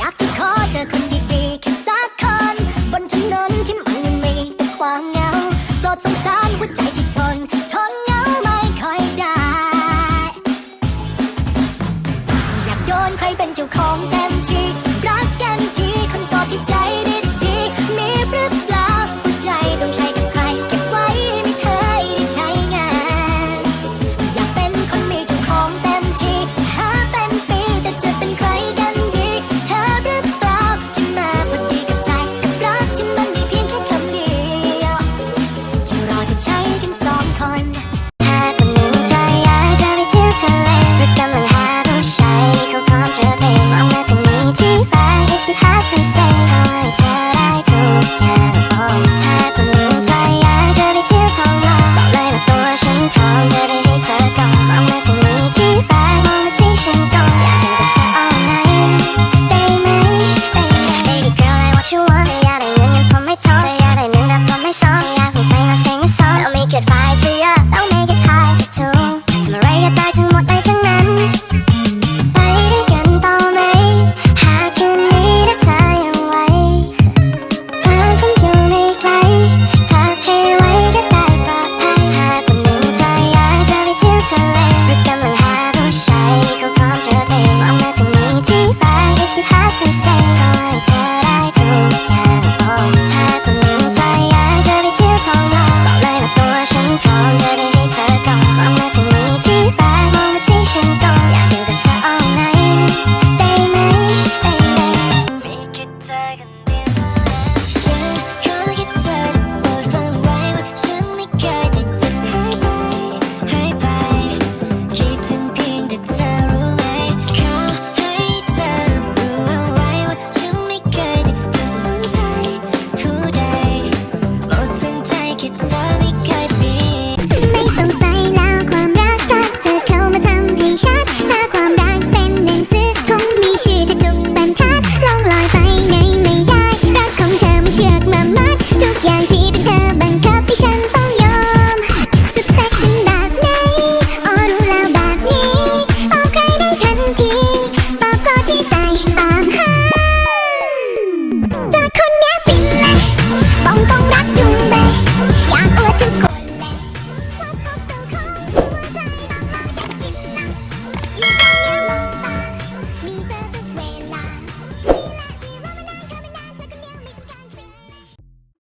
อยากที่ขอเจอคนดีๆแค่สักคน บนถนนที่มันยังมีแต่ความเหงาโปรดสงสารหัวใจที่ทน ทนเหงาไม่ค่อยได้ อยากโดนใครเป็นเจ้าของแต่ yeah, don't make it hard for two. con con rắc